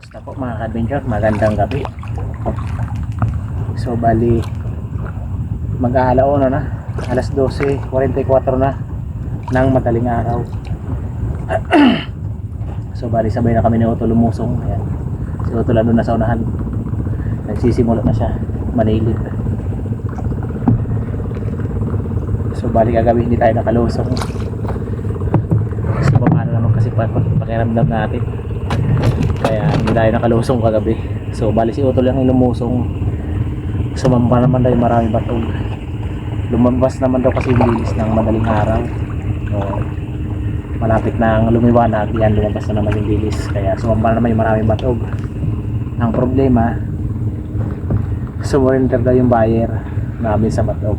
Basta po mga ka-adventure, magandang gabi. So bali mag-aalauna na, alas 12:44 na ng madaling araw. so bali sabay na kami ni Otto lumusong. Ayan. Si Otto lalo na sa unahan. Nagsisimula na siya manilip. So bali kagabi hindi tayo nakalusong. So paano naman kasi pa pakiramdam natin. Kaya hindi tayo nakalusong kagabi. So bali si Otto lang lumusong. Sumamba naman daw yung maraming batog. Lumabas naman daw kasi linis ng madaling araw. So, malapit na ang lumiwanag, yan lumabas na naman yung bilis. Kaya sumamba naman yung maraming batog. Ang problema, sumurrender daw yung buyer namin sa batog.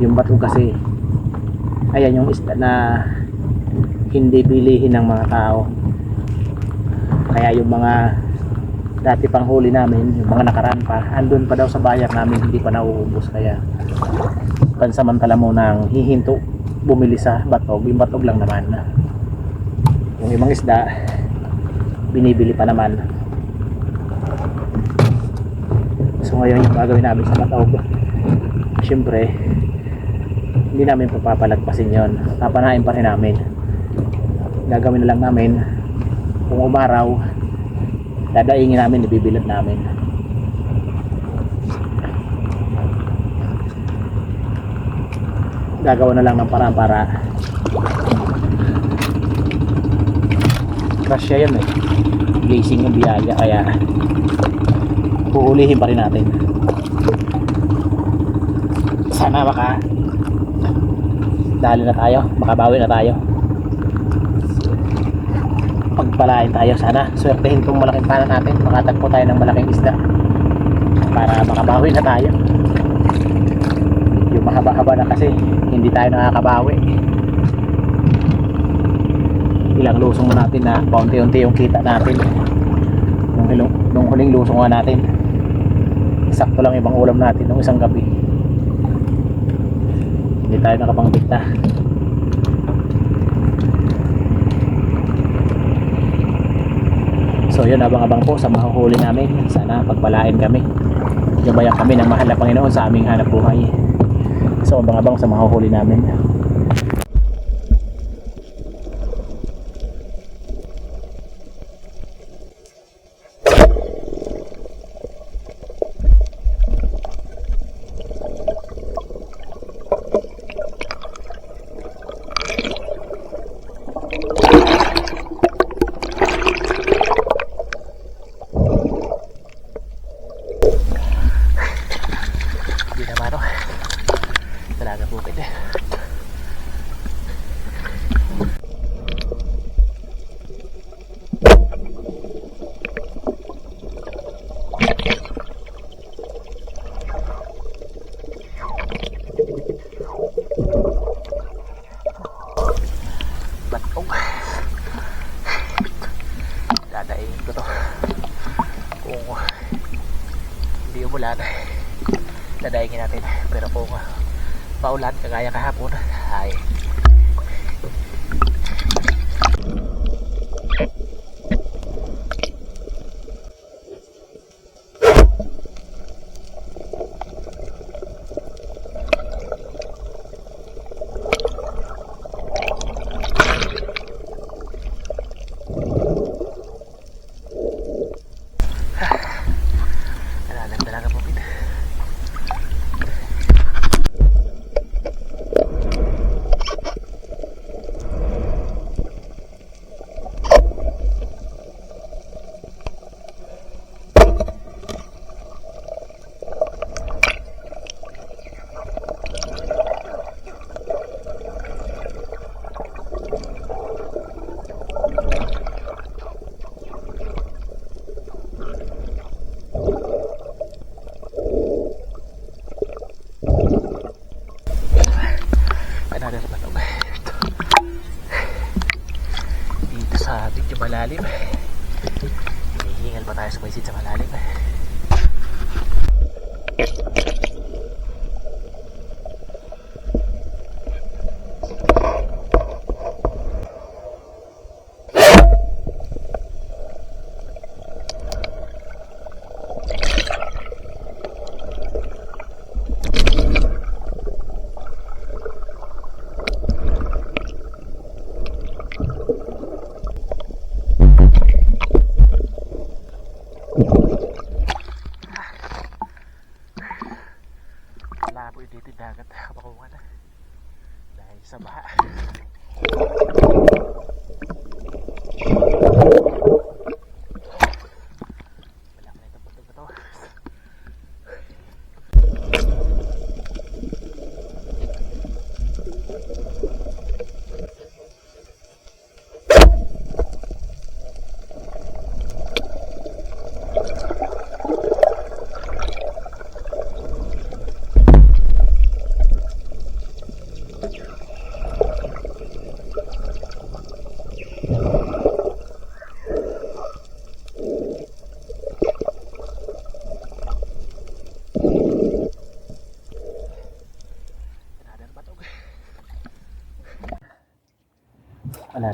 Yung batog kasi, ayan yung isda na hindi bilihin ng mga tao. Kaya yung mga dati pang huli namin, yung mga nakaraan pa, andun pa daw sa bayar namin, hindi pa nauubos. Kaya pansamantala mo nang hihinto, bumili sa batog, yung batog lang naman. Yung ibang isda, binibili pa naman. So ngayon yung gagawin namin sa batog, syempre, hindi namin papapalagpasin yon Papanain pa rin namin. Gagawin na lang namin, kung umaraw, dadaingin namin, ibibilad namin. Gagawa na lang ng paraan para crush siya yun eh. Blazing yung biyaya kaya huhulihin pa rin natin. Sana maka dali na tayo, makabawi na tayo pagpalain tayo sana. Swertehin tong malaking pana natin. Makatagpo tayo ng malaking isda. Para makabawi na tayo. Yung mahaba-haba na kasi. Hindi tayo nakakabawi. Ilang lusong na natin na paunti-unti yung kita natin. Nung, hilong, nung huling lusong nga natin. Sakto lang ibang ulam natin nung isang gabi. Hindi tayo nakapangbigta So yun, abang-abang po sa mahuhuli namin. Sana pagpalain kami. Gabayan kami ng mahal na Panginoon sa aming hanap buhay. So abang-abang sa mahuhuli namin. Hindi na mano. Talaga bukid eh. Batong. Dadaing ko to. Kung hindi umulan dadaingin natin. Pero kung paulan kagaya kahapon ay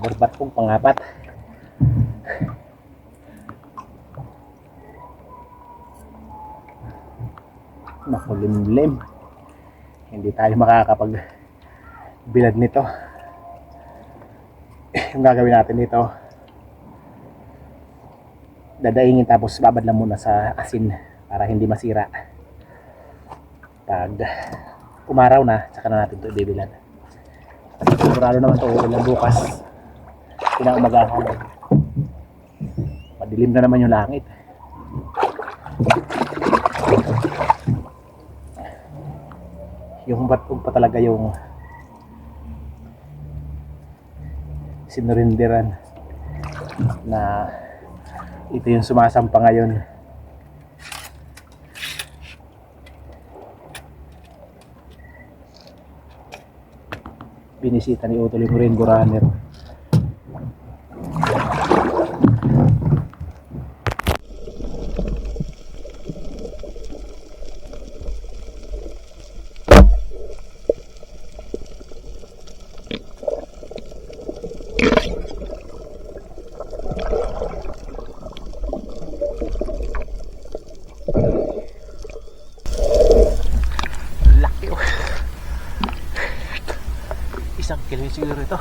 another batog pangapat. Makulimlim hindi tayo makakapag bilad nito yung gagawin natin dito dadaingin tapos babad lang muna sa asin para hindi masira. Pag umaraw na saka na natin ito ibibilad. Sigurado naman ito ulan bukas pinaumagahan madilim na naman yung langit. Yung batog pa talaga yung sinurinderan na ito yung sumasampa ngayon. Binisita ni Utol yung Rainbow isang kilo siguro ito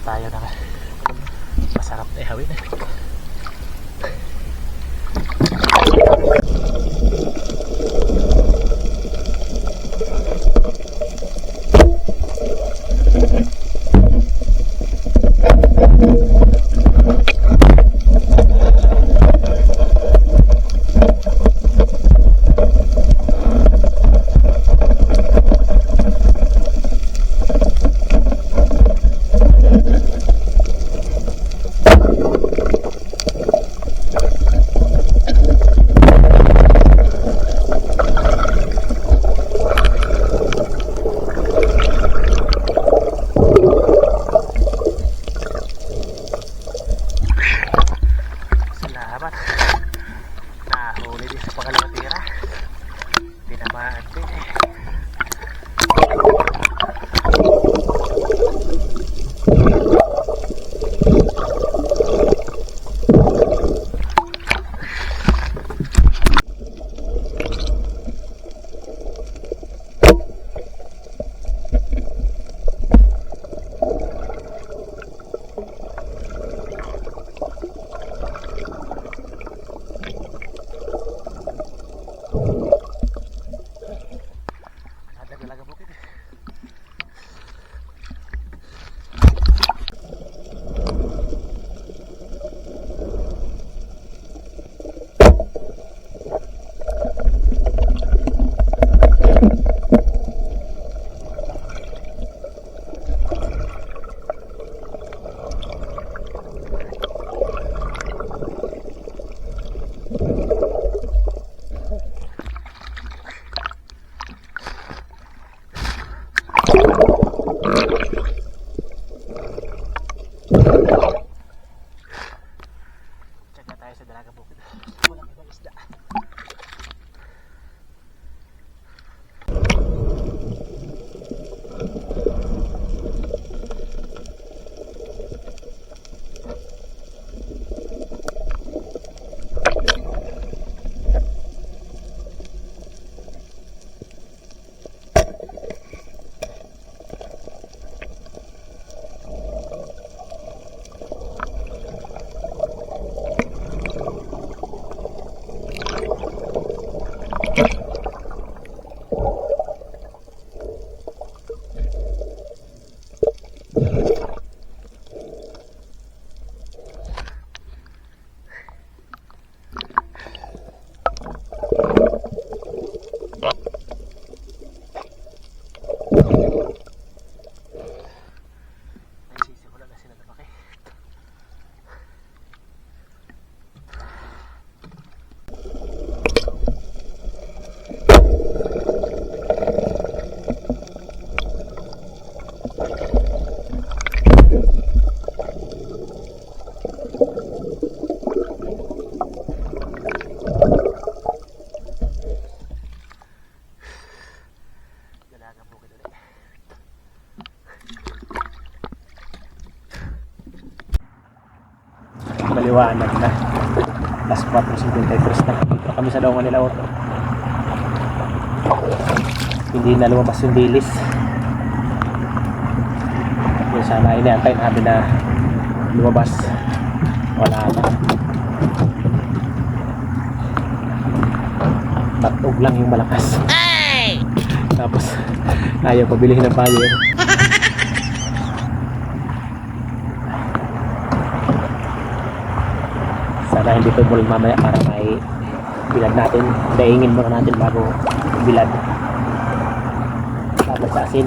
Tayo ng masarap na ihawin. Tayo sa dalaga bukid. Walang ibang isda. Maliwanag na. Last 4.53 na. Dito kami sa daungan nila auto hindi na lumabas yung dilis yun sana inaantay namin na lumabas. Wala na. Batog lang yung malakas. Tapos ayaw pabilihin ng buyer sana hindi tubol mamaya para may bilad natin. Daingin muna natin bago bilad. Tapos sa asin.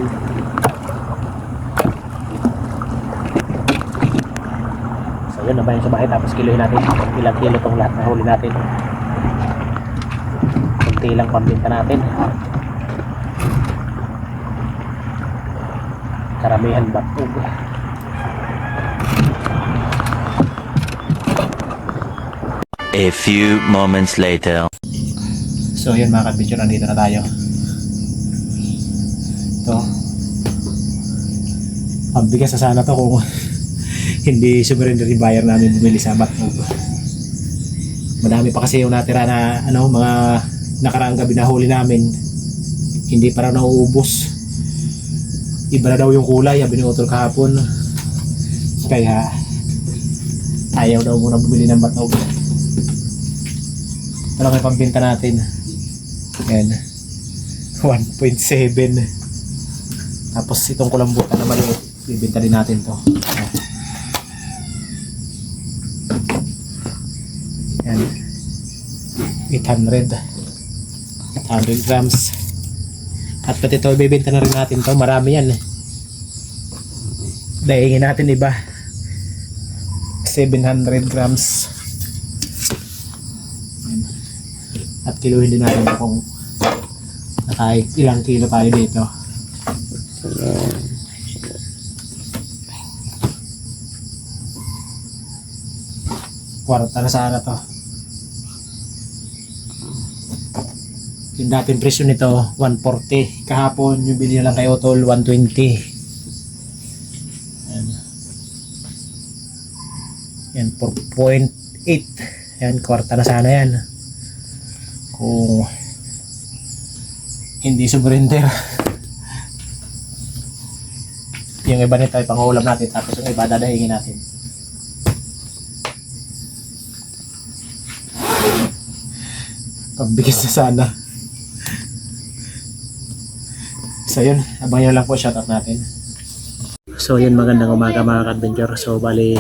So yun naman yung sa bahay? Tapos kilohin natin. Ilang kilo tong lahat na huli natin. Kunti lang pambinta natin. Karamihan batog A few moments later. So yun mga kabidyo, nandito na tayo. Ito. Pagbigas na sana to kung hindi yung buyer namin bumili sa Batnog. Madami pa kasi yung natira na ano, mga nakaraang gabi na huli namin. Hindi pa raw nauubos. Iba na daw yung kulay, Utol kahapon. Kaya ayaw daw muna bumili ng batog. Yung pambinta natin. Yan. 1.7. Tapos itong kulambutan na maliit, bibinta din natin to. Yan. 800. 800 grams. At pati ito, bibinta na rin natin to. Marami yan. Daingin natin iba. 700 grams. At kiluhin din natin kung nakay ilang kilo tayo dito. Kwarta na sana to. Yung dating presyo nito, 140. Kahapon, yung bili lang kay Otol, 120. Yan. Yan, 4.8. Yan, kwarta na sana yan. Kung hindi surrender. yung iba nito ay pangulam natin tapos yung iba dadahingin natin. Pambigis na sana. So yun, abangan nyo lang po shoutout natin. So yun, magandang umaga mga ka-adventure. So bali,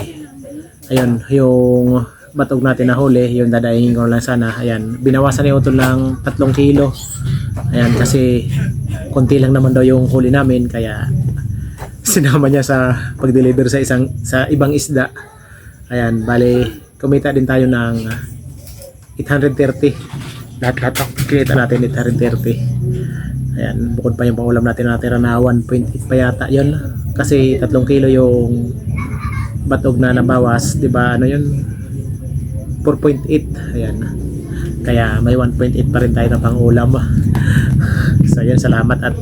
ayun, yung batog natin na huli, yung dadaingin ko lang sana. Ayan, binawasan ni Utol ng 3 kilo. Ayan, kasi konti lang naman daw yung huli namin, kaya sinama niya sa pag-deliver sa isang sa ibang isda. Ayan, bali, kumita din tayo ng 830. Lahat-lahat ang kita natin 830. Ayan, bukod pa yung pangulam natin natira na 1.8 pa yata yun. Kasi 3 kilo yung batog na nabawas, 'di ba? Ano 'yun? 4.8. Ayan. Kaya may 1.8 pa rin tayo na pangulam. so yun, salamat at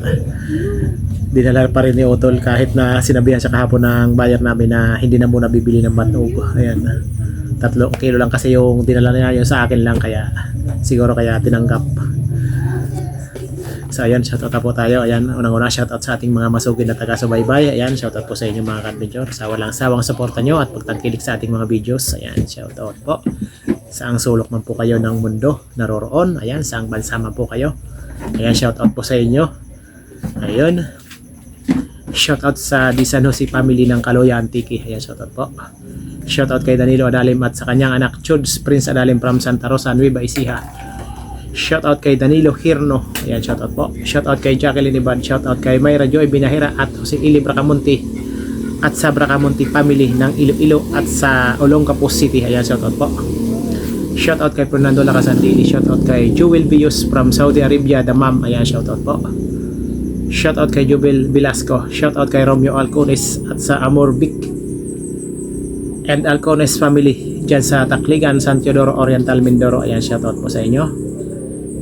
dinala pa rin ni Otol kahit na sinabihan siya kahapon ng buyer namin na hindi na muna bibili ng batog. Ayan. Tatlo kilo lang kasi yung dinala niya yung sa akin lang kaya siguro kaya tinanggap. So ayan, shoutout na po tayo. Ayan, unang-una shoutout sa ating mga masugid na taga-subaybay. Ayan, shoutout po sa inyo mga ka-adventure. Sa walang sawang suporta nyo at pagtangkilik sa ating mga videos. Ayan, shoutout po. Saang sulok man po kayo ng mundo naroroon. Ayan, saang bansa man po kayo. Ayan, shoutout po sa inyo. Ayun. Shoutout sa Di San Jose family ng Kaloya Antique. Ayan, shoutout po. Shoutout kay Danilo Adalim at sa kanyang anak Chuds Prince Adalim from Santa Rosa, Nueva Ecija. Shoutout kay Danilo Hirno. Ayan, shoutout po. Shoutout kay Jacqueline Ibad. Shoutout kay Mayra Joy Binahira at Jose Ili Bracamonte. At sa Bracamonte family ng Iloilo at sa Olongapo City. Ayan, shoutout po. Shoutout kay Fernando Lacasandini. Shoutout kay Jewel Bios from Saudi Arabia, Damam. Ayan, shoutout po. Shoutout kay Jubel Velasco. Shoutout kay Romeo Alcones at sa Amor Vic and Alcones family dyan sa Takligan, San Teodoro Oriental, Mindoro. Ayan, shoutout po sa inyo.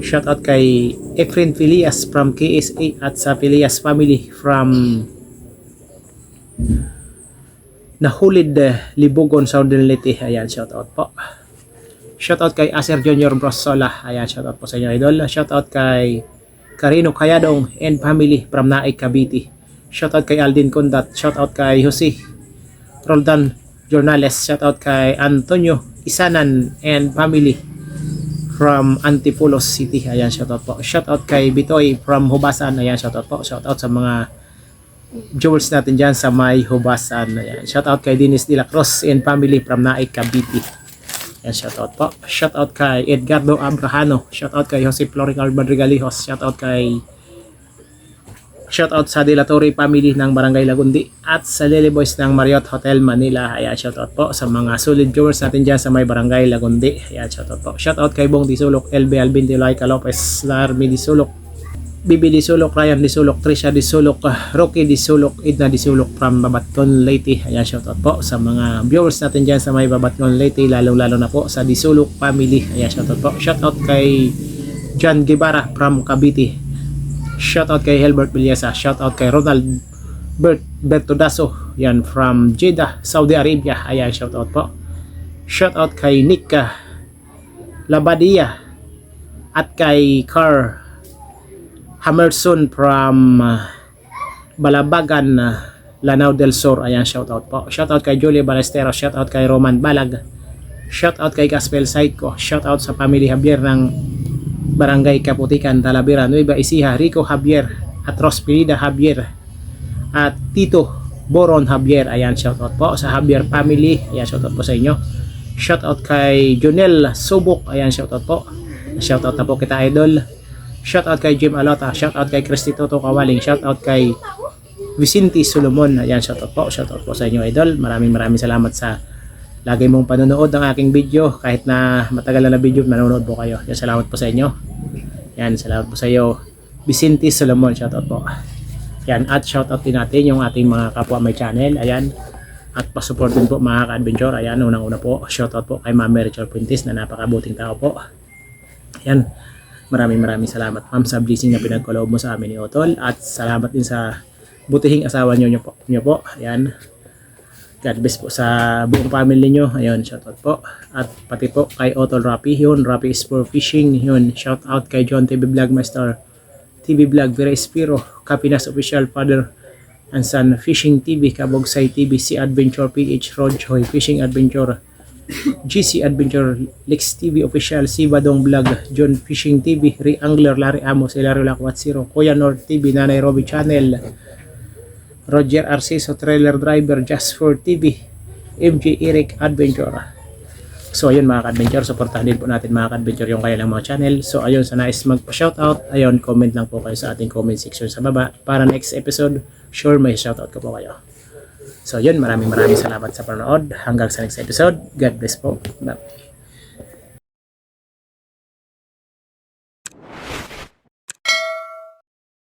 Shoutout kay Efren Filias from KSA at sa Filias family from Nahulid eh, Libugon, Southern Leyte. Ayan, shoutout po. Shoutout kay Acer Junior Brosola. Ayan, shoutout po sa inyo, idol. Shoutout kay Carino Kayadong and family from Naik, Cavite. Shoutout kay Aldin Kundat. Shoutout kay Jose Roldan Jornales. Shoutout kay Antonio Isanan and family from Antipulos City. Ayan, shoutout po. Shoutout kay Bitoy from Hubasan. Ayan, shoutout po. Shoutout sa mga jewels natin dyan sa may Hubasan. Ayan. Shoutout kay Dennis De La Cruz and family from Naik, Cavite. Ayan, shoutout po. Shoutout kay Edgardo Abrahano. Shoutout kay Jose Florical Madrigalihos. Shoutout kay Shoutout sa Dilatory family ng Barangay Lagundi at sa Lily Boys ng Marriott Hotel Manila. Ayan, shoutout po sa mga solid viewers natin dyan sa may Barangay Lagundi. Ayan, shoutout po. Shoutout kay Bong Disulok, LB Alvin Dilaika Lopez, Larmi Disulok, Bibi Disulok, Ryan Disulok, Trisha Disulok, Rocky Disulok, Idna Disulok from Babaton Leyte. Ayan, shoutout po sa mga viewers natin dyan sa may Babaton Leyte, lalong-lalo na po sa Disulok family. Ayan, shoutout po. Shoutout kay John Guevara from Cavite. Shoutout kay Helbert Villesa. Shoutout kay Ronald Bert Bertodaso. Yan from Jeddah, Saudi Arabia. Ayan, shoutout po. Shoutout kay Nick Labadia at kay Car Hammerson from uh, Balabagan, uh, Lanao del Sur. Ayan, shoutout po. Shoutout kay Julie Balesteros. Shoutout kay Roman Balag. Shoutout kay Gaspel Saiko. Shoutout sa family Javier ng Barangay Kaputikan, Talavera, Nueva Ecija, Rico Javier, at Rospirida Javier, at Tito Boron Javier. Ayan, shoutout po sa Javier family. Ayan, shoutout po sa inyo. Shoutout kay Junel Subok. Ayan, shoutout po. Shoutout na po kita, idol. Shoutout kay Jim Alota. Shoutout kay Christy Toto Kawaling. Shoutout kay Vicente Solomon. Ayan, shoutout po. Shoutout po sa inyo, idol. Maraming maraming salamat sa lagi mong panonood ng aking video. Kahit na matagal na na video, manonood po kayo. Yan, salamat po sa inyo. Yan, salamat po sa iyo. Vicente Solomon, shoutout po. Yan, at shoutout din natin yung ating mga kapwa may channel. Ayan. At pasupport din po mga ka-adventure. Ayan, unang-una po. Shoutout po kay Ma'am Rachel Puentes na napakabuting tao po. Ayan. Maraming maraming salamat ma'am sa blessing na pinagkaloob mo sa amin ni Otol. At salamat din sa butihing asawa niyo, niyo po. Niyo po. Ayan. God bless po sa buong family nyo. Ayun, shoutout po. At pati po kay Otol Rapi. Yun, Rapi is for fishing. Yun, shoutout kay John TV Vlogmaster. TV Vlog, Vera Espiro. Kapinas Official Father and Son Fishing TV, Kabogsay TV, Si Adventure PH Road Joy Fishing Adventure. GC Adventure, Lex TV Official, Si Badong Vlog, John Fishing TV, Re Angler, Larry Amos, Hilario Lakwat Zero, Kuya North TV, Nanay Robbie Channel, Roger Arciso, Trailer Driver, Just for TV, MJ Eric Adventure. So ayun mga ka-adventure, supportahan din po natin mga ka-adventure yung kanilang mga channel. So ayun, sa nais magpa-shoutout, ayun, comment lang po kayo sa ating comment section sa baba. Para next episode, sure may shoutout ko po kayo. So yun, maraming maraming salamat sa panonood. Hanggang sa next episode, God bless po. Bye.